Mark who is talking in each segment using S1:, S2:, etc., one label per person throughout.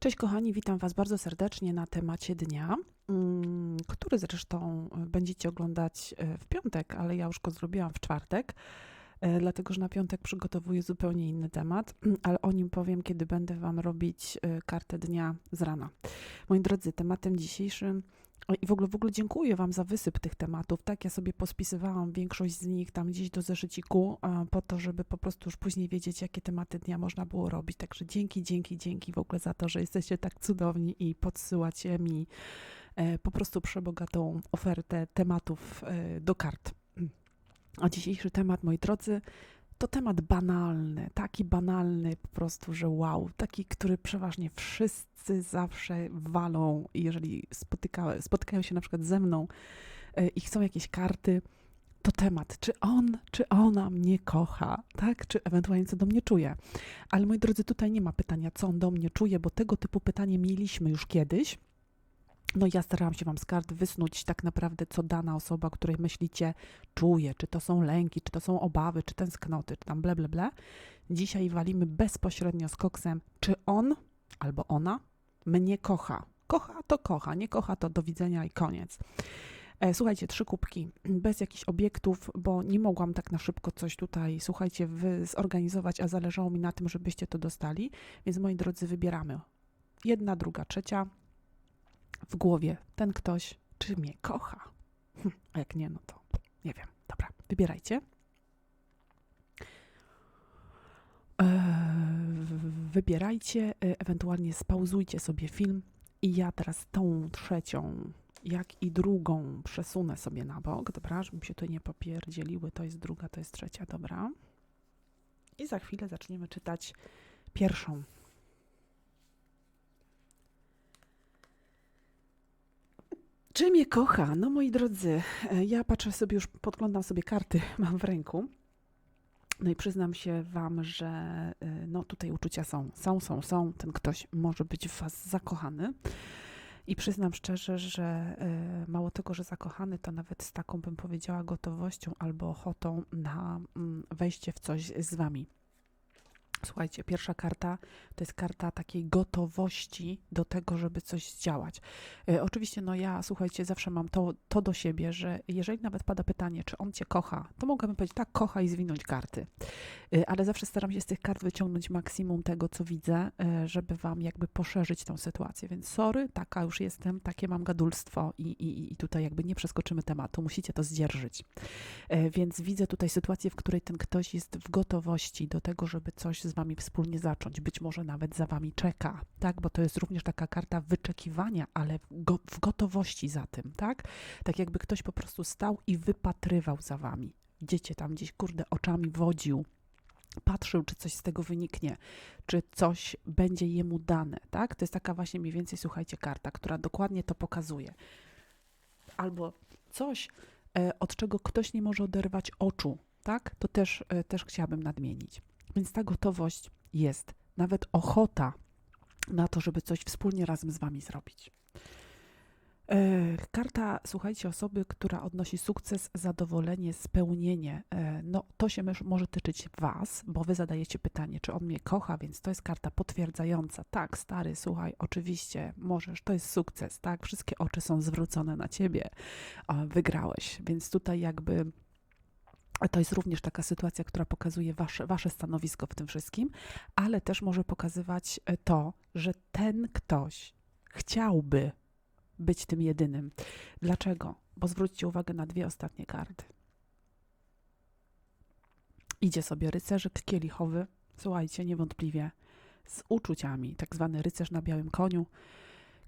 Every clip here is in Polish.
S1: Cześć kochani, witam Was bardzo serdecznie na temacie dnia, mm, który zresztą e, będziecie oglądać e, w piątek, ale ja już go zrobiłam w czwartek, e, dlatego że na piątek przygotowuję zupełnie inny temat, ale o nim powiem, kiedy będę Wam robić kartę dnia z rana. Moi drodzy, tematem dzisiejszym i w ogóle, w ogóle dziękuję Wam za wysyp tych tematów. Tak, ja sobie pospisywałam większość z nich tam gdzieś do zeszyciku, po to, żeby po prostu już później wiedzieć, jakie tematy dnia można było robić. Także dzięki, dzięki, dzięki w ogóle za to, że jesteście tak cudowni i podsyłacie mi e, po prostu przebogatą ofertę tematów e, do kart. A dzisiejszy temat, moi drodzy, to temat banalny, taki banalny po prostu, że wow, taki, który przeważnie wszyscy zawsze walą, jeżeli spotyka, spotykają się na przykład ze mną e, i chcą jakieś karty, to temat, czy on, czy ona mnie kocha, tak? Czy ewentualnie co do mnie czuje. Ale moi drodzy, tutaj nie ma pytania, co on do mnie czuje, bo tego typu pytanie mieliśmy już kiedyś. No ja starałam się Wam z kart wysnuć tak naprawdę, co dana osoba, której myślicie, czuje, czy to są lęki, czy to są obawy, czy tęsknoty, czy tam ble, ble, ble. Dzisiaj walimy bezpośrednio z koksem, czy on albo ona mnie kocha. Kocha to kocha, nie kocha to do widzenia i koniec. E, słuchajcie, trzy kubki, bez jakichś obiektów, bo nie mogłam tak na szybko coś tutaj, słuchajcie, zorganizować, a zależało mi na tym, żebyście to dostali. Więc moi drodzy, wybieramy. Jedna, druga, trzecia w głowie ten ktoś, czy mnie kocha. Hm, a jak nie, no to nie wiem. Dobra, wybierajcie. Eee, wybierajcie, e, ewentualnie spauzujcie sobie film i ja teraz tą trzecią, jak i drugą przesunę sobie na bok, dobra, żeby się tu nie popierdzieliły, to jest druga, to jest trzecia, dobra. I za chwilę zaczniemy czytać pierwszą. Czy mnie kocha? No moi drodzy, e, ja patrzę sobie, już podglądam sobie karty, mam w ręku. No i przyznam się Wam, że e, no tutaj uczucia są, są, są, są. Ten ktoś może być w Was zakochany. I przyznam szczerze, że e, mało tego, że zakochany, to nawet z taką bym powiedziała gotowością albo ochotą na mm, wejście w coś z Wami. Słuchajcie, pierwsza karta to jest karta takiej gotowości do tego, żeby coś zdziałać. E, oczywiście, no ja, słuchajcie, zawsze mam to, to do siebie, że jeżeli nawet pada pytanie, czy on cię kocha, to mogłabym powiedzieć tak, kocha i zwinąć karty. E, ale zawsze staram się z tych kart wyciągnąć maksimum tego, co widzę, e, żeby wam jakby poszerzyć tą sytuację. Więc sorry, taka już jestem, takie mam gadulstwo i, i, i tutaj jakby nie przeskoczymy tematu, musicie to zdzierżyć. Więc widzę tutaj sytuację, w której ten ktoś jest w gotowości do tego, żeby coś z wami wspólnie zacząć. Być może nawet za wami czeka, tak? Bo to jest również taka karta wyczekiwania, ale w, go, w gotowości za tym, tak? Tak jakby ktoś po prostu stał i wypatrywał za wami. Idziecie tam gdzieś, kurde, oczami wodził, patrzył, czy coś z tego wyniknie, czy coś będzie jemu dane, tak? To jest taka właśnie mniej więcej, słuchajcie, karta, która dokładnie to pokazuje. Albo coś, e, od czego ktoś nie może oderwać oczu, tak? To też, e, też chciałabym nadmienić. Więc ta gotowość jest, nawet ochota na to, żeby coś wspólnie razem z Wami zrobić. E, karta, słuchajcie, osoby, która odnosi sukces, zadowolenie, spełnienie. E, no, to się może tyczyć Was, bo Wy zadajecie pytanie, czy on mnie kocha, więc to jest karta potwierdzająca. Tak, stary, słuchaj, oczywiście możesz, to jest sukces, tak? Wszystkie oczy są zwrócone na Ciebie, wygrałeś, więc tutaj jakby to jest również taka sytuacja, która pokazuje wasze, wasze stanowisko w tym wszystkim, ale też może pokazywać e, to, że ten ktoś chciałby być tym jedynym. Dlaczego? Bo zwróćcie uwagę na dwie ostatnie karty. Idzie sobie rycerzyk kielichowy, słuchajcie, niewątpliwie z uczuciami, tak zwany rycerz na białym koniu,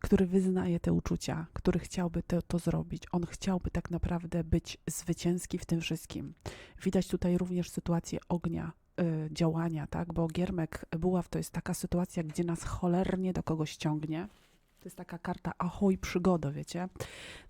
S1: który wyznaje te uczucia, który chciałby to, to zrobić. On chciałby tak naprawdę być zwycięski w tym wszystkim. Widać tutaj również sytuację ognia, y, działania, tak? Bo giermek buław to jest taka sytuacja, gdzie nas cholernie do kogoś ciągnie, to jest taka karta ahoj przygoda, wiecie?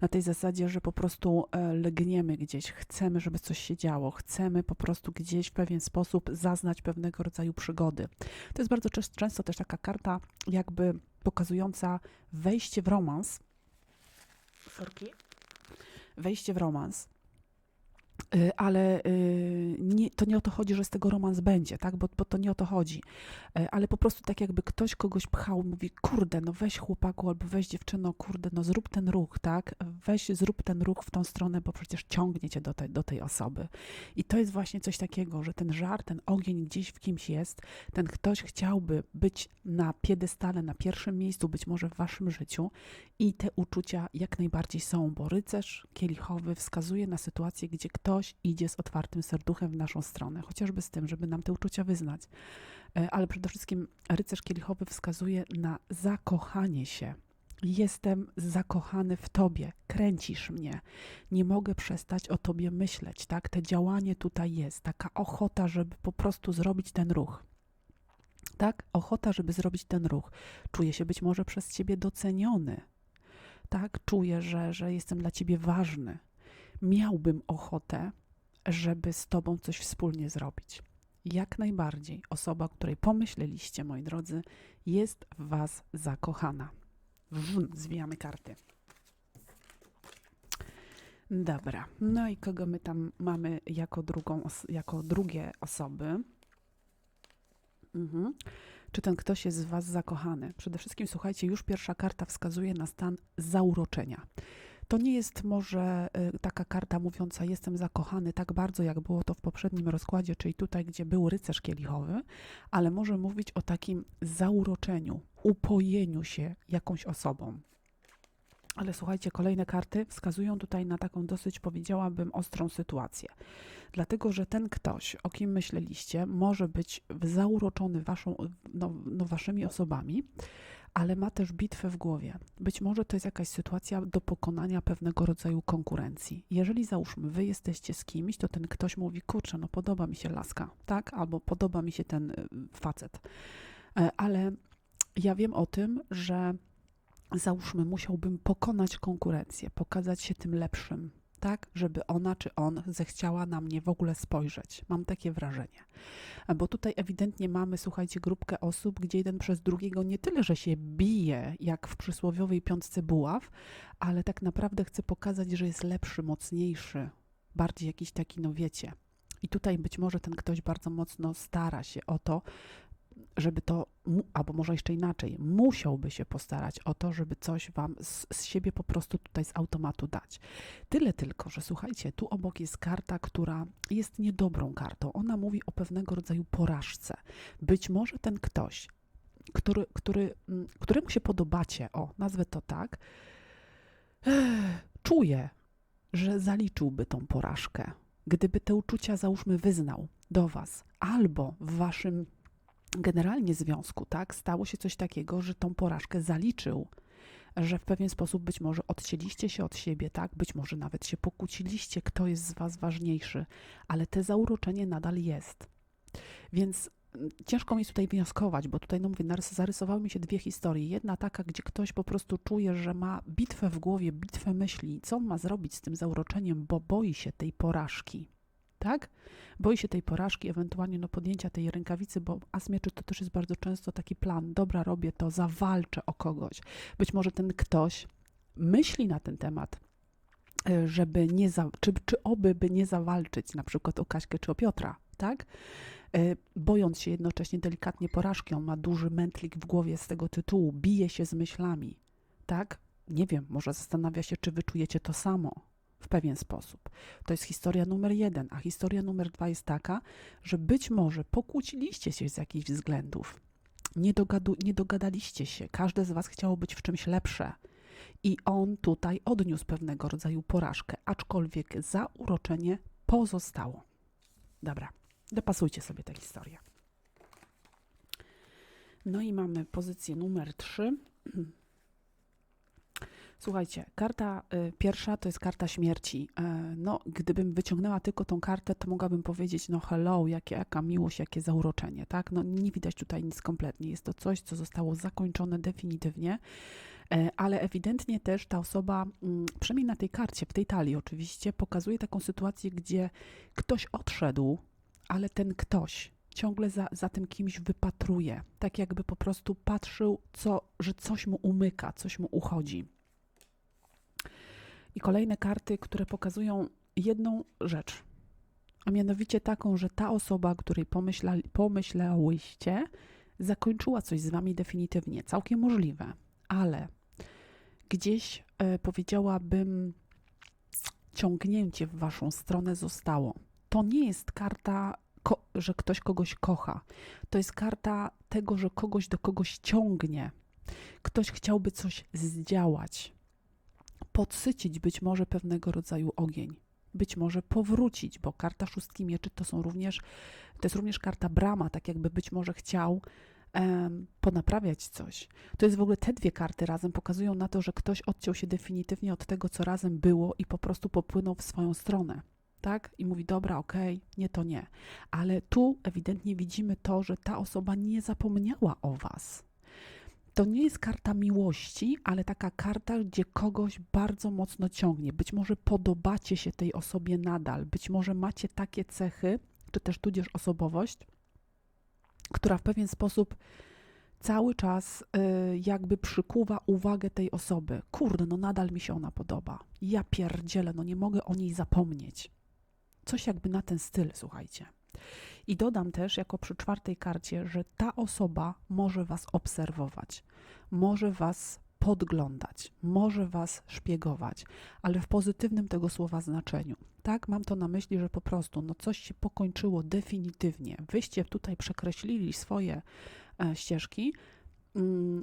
S1: Na tej zasadzie, że po prostu e, legniemy gdzieś, chcemy, żeby coś się działo, chcemy po prostu gdzieś w pewien sposób zaznać pewnego rodzaju przygody. To jest bardzo często też taka karta jakby pokazująca wejście w romans. Sorki? Wejście w romans. Y, ale y, nie, to nie o to chodzi, że z tego romans będzie, tak? Bo, bo to nie o to chodzi. Y, Ale po prostu tak jakby ktoś kogoś pchał, mówi, kurde, no weź chłopaku albo weź dziewczyno, kurde, no zrób ten ruch, tak? Weź, zrób ten ruch w tą stronę, bo przecież ciągnie cię do tej, do tej osoby. I to jest właśnie coś takiego, że ten żar, ten ogień gdzieś w kimś jest, ten ktoś chciałby być na piedestale, na pierwszym miejscu, być może w waszym życiu i te uczucia jak najbardziej są, bo rycerz kielichowy wskazuje na sytuację, gdzie ktoś idzie z otwartym serduchem w naszą stronę, chociażby z tym, żeby nam te uczucia wyznać. E, Ale przede wszystkim rycerz kielichowy wskazuje na zakochanie się. Jestem zakochany w tobie, kręcisz mnie, nie mogę przestać o tobie myśleć, tak? Te działanie tutaj jest, taka ochota, żeby po prostu zrobić ten ruch. Tak? Ochota, żeby zrobić ten ruch. Czuję się być może przez ciebie doceniony. Tak? Czuję, że, że jestem dla ciebie ważny. Miałbym ochotę, żeby z tobą coś wspólnie zrobić. Jak najbardziej osoba, o której pomyśleliście, moi drodzy, jest w was zakochana. Zwijamy karty. Dobra, no i kogo my tam mamy jako, drugą, jako drugie osoby? Mhm. Czy ten ktoś jest z Was zakochany? Przede wszystkim, słuchajcie, już pierwsza karta wskazuje na stan zauroczenia. To nie jest może y, taka karta mówiąca jestem zakochany tak bardzo, jak było to w poprzednim rozkładzie, czyli tutaj, gdzie był rycerz kielichowy, ale może mówić o takim zauroczeniu, upojeniu się jakąś osobą. Ale słuchajcie, kolejne karty wskazują tutaj na taką dosyć, powiedziałabym, ostrą sytuację. Dlatego, że ten ktoś, o kim myśleliście, może być zauroczony waszą, no, no, waszymi osobami, ale ma też bitwę w głowie. Być może to jest jakaś sytuacja do pokonania pewnego rodzaju konkurencji. Jeżeli załóżmy, wy jesteście z kimś, to ten ktoś mówi, kurczę, no podoba mi się laska, tak? Albo podoba mi się ten y, facet. E, Ale ja wiem o tym, że załóżmy, musiałbym pokonać konkurencję, pokazać się tym lepszym, tak, żeby ona czy on zechciała na mnie w ogóle spojrzeć. Mam takie wrażenie. Bo tutaj ewidentnie mamy, słuchajcie, grupkę osób, gdzie jeden przez drugiego nie tyle, że się bije, jak w przysłowiowej piątce buław, ale tak naprawdę chce pokazać, że jest lepszy, mocniejszy, bardziej jakiś taki, no wiecie. I tutaj być może ten ktoś bardzo mocno stara się o to, żeby to, albo może jeszcze inaczej, musiałby się postarać o to, żeby coś wam z, z siebie po prostu tutaj z automatu dać. Tyle tylko, że słuchajcie, tu obok jest karta, która jest niedobrą kartą. Ona mówi o pewnego rodzaju porażce. Być może ten ktoś, który, który, mm, któremu się podobacie, o, nazwę to tak, czuje, że zaliczyłby tą porażkę. Gdyby te uczucia, załóżmy, wyznał do was, albo w waszym generalnie związku, tak, stało się coś takiego, że tą porażkę zaliczył, że w pewien sposób być może odcięliście się od siebie, tak, być może nawet się pokłóciliście, kto jest z was ważniejszy, ale te zauroczenie nadal jest. Więc mm, ciężko mi jest tutaj wnioskować, bo tutaj, no mówię, zarysowały mi się dwie historie. Jedna taka, gdzie ktoś po prostu czuje, że ma bitwę w głowie, bitwę myśli, co ma zrobić z tym zauroczeniem, bo boi się tej porażki. Tak? Boi się tej porażki, ewentualnie no, podjęcia tej rękawicy, bo as mieczy to też jest bardzo często taki plan, dobra, robię to, zawalczę o kogoś. Być może ten ktoś myśli na ten temat, e, żeby nie, za, czy, czy oby by nie zawalczyć na przykład o Kaśkę czy o Piotra, tak? E, Bojąc się jednocześnie delikatnie porażki, on ma duży mętlik w głowie z tego tytułu, bije się z myślami, tak? Nie wiem, może zastanawia się, czy wy czujecie to samo w pewien sposób. To jest historia numer jeden, a historia numer dwa jest taka, że być może pokłóciliście się z jakichś względów, nie, dogadu, nie dogadaliście się, każde z was chciało być w czymś lepsze. I on tutaj odniósł pewnego rodzaju porażkę, aczkolwiek zauroczenie pozostało. Dobra, dopasujcie sobie tę historię. No i mamy pozycję numer 3. Słuchajcie, karta y, pierwsza to jest karta śmierci. E, No, gdybym wyciągnęła tylko tą kartę, to mogłabym powiedzieć, no hello, jakie, jaka miłość, jakie zauroczenie, tak? No nie widać tutaj nic kompletnie. Jest to coś, co zostało zakończone definitywnie, E, ale ewidentnie też ta osoba, mm, przynajmniej na tej karcie, w tej talii oczywiście, pokazuje taką sytuację, gdzie ktoś odszedł, ale ten ktoś ciągle za, za tym kimś wypatruje, tak jakby po prostu patrzył, co, że coś mu umyka, coś mu uchodzi. I kolejne karty, które pokazują jedną rzecz. A mianowicie taką, że ta osoba, której pomyśla, pomyślałyście, zakończyła coś z wami definitywnie. Całkiem możliwe, ale gdzieś e, powiedziałabym, ciągnięcie w waszą stronę zostało. To nie jest karta, że ktoś kogoś kocha. To jest karta tego, że kogoś do kogoś ciągnie. Ktoś chciałby coś zdziałać, podsycić być może pewnego rodzaju ogień, być może powrócić, bo karta szóstki mieczy to są również, to jest również karta brama, tak jakby być może chciał em, ponaprawiać coś. To jest w ogóle te dwie karty razem pokazują na to, że ktoś odciął się definitywnie od tego, co razem było i po prostu popłynął w swoją stronę. Tak? I mówi, dobra, okej, nie to nie. Ale tu ewidentnie widzimy to, że ta osoba nie zapomniała o was. To nie jest karta miłości, ale taka karta, gdzie kogoś bardzo mocno ciągnie. Być może podobacie się tej osobie nadal, być może macie takie cechy, czy też tudzież osobowość, która w pewien sposób cały czas y, jakby przykuwa uwagę tej osoby. Kurde, no nadal mi się ona podoba. Ja pierdzielę, no nie mogę o niej zapomnieć. Coś jakby na ten styl, słuchajcie. I dodam też, jako przy czwartej karcie, że ta osoba może Was obserwować, może Was podglądać, może Was szpiegować, ale w pozytywnym tego słowa znaczeniu. Tak, mam to na myśli, że po prostu no coś się pokończyło definitywnie. Wyście tutaj przekreślili swoje e, ścieżki,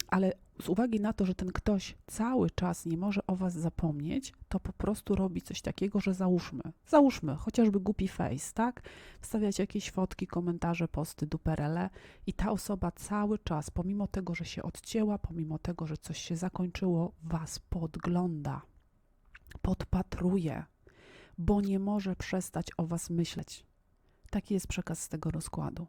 S1: ale z uwagi na to, że ten ktoś cały czas nie może o was zapomnieć, to po prostu robi coś takiego, że załóżmy, załóżmy chociażby głupi face, tak? Wstawiać jakieś fotki, komentarze, posty, duperele i ta osoba cały czas, pomimo tego, że się odcięła, pomimo tego, że coś się zakończyło, was podgląda, podpatruje, bo nie może przestać o was myśleć. Taki jest przekaz z tego rozkładu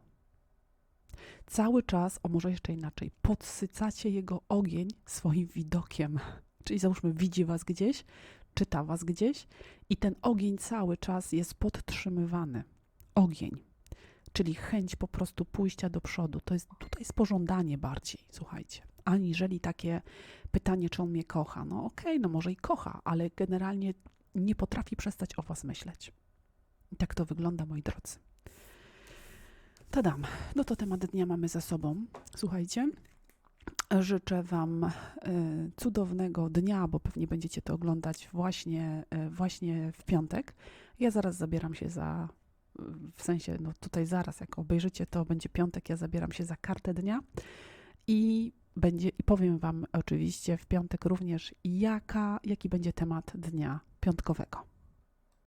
S1: cały czas, o może jeszcze inaczej, podsycacie jego ogień swoim widokiem. Czyli załóżmy, widzi was gdzieś, czyta was gdzieś i ten ogień cały czas jest podtrzymywany. Ogień, czyli chęć po prostu pójścia do przodu. To jest tutaj jest pożądanie bardziej, słuchajcie, aniżeli takie pytanie, czy on mnie kocha. No okej, no może i kocha, ale generalnie nie potrafi przestać o was myśleć. I tak to wygląda, moi drodzy. Tadam. No to temat dnia mamy za sobą. Słuchajcie, życzę Wam e, cudownego dnia, bo pewnie będziecie to oglądać właśnie, e, właśnie w piątek. Ja zaraz zabieram się za, w sensie, no tutaj zaraz, jak obejrzycie, to będzie piątek, ja zabieram się za kartę dnia i będzie, i powiem Wam oczywiście w piątek również, jaka, jaki będzie temat dnia piątkowego.